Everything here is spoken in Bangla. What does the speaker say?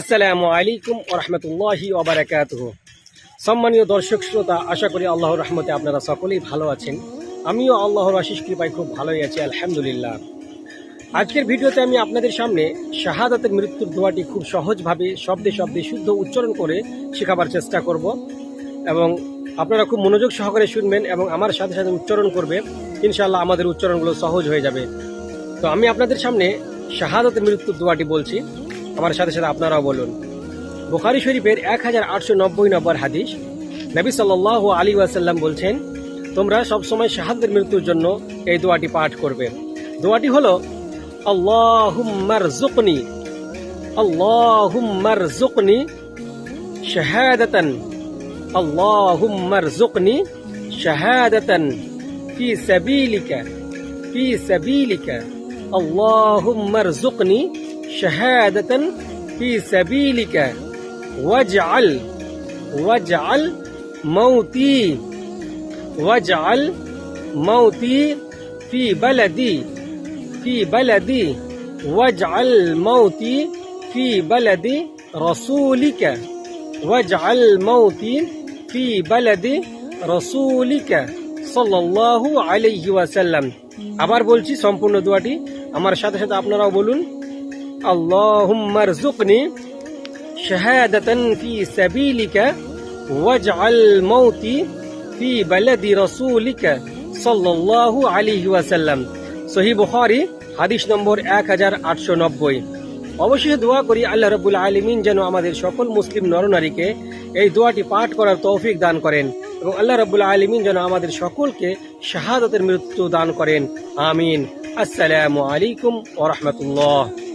আসসালামু আলাইকুম ওরহমতুল্লাহি ওবরাকাতুহ সম্মানীয় দর্শক শ্রোতা, আশা করি আল্লাহর রহমতে আপনারা সকলেই ভালো আছেন। আমিও আল্লাহর আশিস কৃপায় খুব ভালোই আছি, আলহামদুলিল্লাহ। আজকের ভিডিওতে আমি আপনাদের সামনে শাহাদাতের মৃত্যুর দোয়াটি খুব সহজভাবে, শব্দে শব্দে শুদ্ধ উচ্চারণ করে শেখাবার চেষ্টা করব। এবং আপনারা খুব মনোযোগ সহকারে শুনবেন এবং আমার সাথে সাথে উচ্চারণ করবে। ইনশাল্লাহ আমাদের উচ্চারণগুলো সহজ হয়ে যাবে। তো আমি আপনাদের সামনে শাহাদাতের মৃত্যুর দোয়াটি বলছি। আমার সাথে সাথে আপনারাও বলুন। বুখারি শরীফের এক হাজার আটশো নব্বই নম্বর হাদিস, নবী সাল্লাহ আলী ওয়াসাল্লাম বলছেন, তোমরা সবসময় শাহাদের মৃত্যুর জন্য এই দোয়াটি পাঠ করবে। দোয়াটি হল আল্লাহুম্মার জুকনি আল্লাহুম্মার জুকনি শাহাদাতান আল্লাহুম্মার জুকনি শাহাদাতান ফি সাবিলিকা ফি সাবিলিকা আল্লাহুম্মার জুকনি शहादता फ़ी सबीलिक, वजअल वजअल मौती वजअल मौती फ़ी बलदी फ़ी बलदी, वजअल मौती फ़ी बलदी रसूलिक, वजअल मौती फ़ी बलदी রসুলিকা সাল্লাল্লাহু আলাইহি ওয়াসাল্লাম আবার বলছি, সম্পূর্ণ দোয়াটি আমার সাথে সাথে আপনারাও বলুন। আল্লাহুম্মার জুকনি শাহাদাতান ফি সাবিলিকা ওয়াজআল মাউতি ফি বালাদি রাসূলিকা সাল্লাল্লাহু আলাইহি ওয়াসাল্লাম সহিহ বুখারী হাদিস নম্বর 1890 অবশ্যই দোয়া করি আল্লাহ রাব্বুল আলামিন যেন আমাদের সকল মুসলিম নরনারীকে এই দোয়াটি পাঠ করার তৌফিক দান করেন এবং আল্লাহ রাব্বুল আলামিন যেন আমাদের সকলকে শাহাদতের মৃত্যু দান করেন। আমিন। আসসালামু আলাইকুম ওয়া রাহমাতুল্লাহ।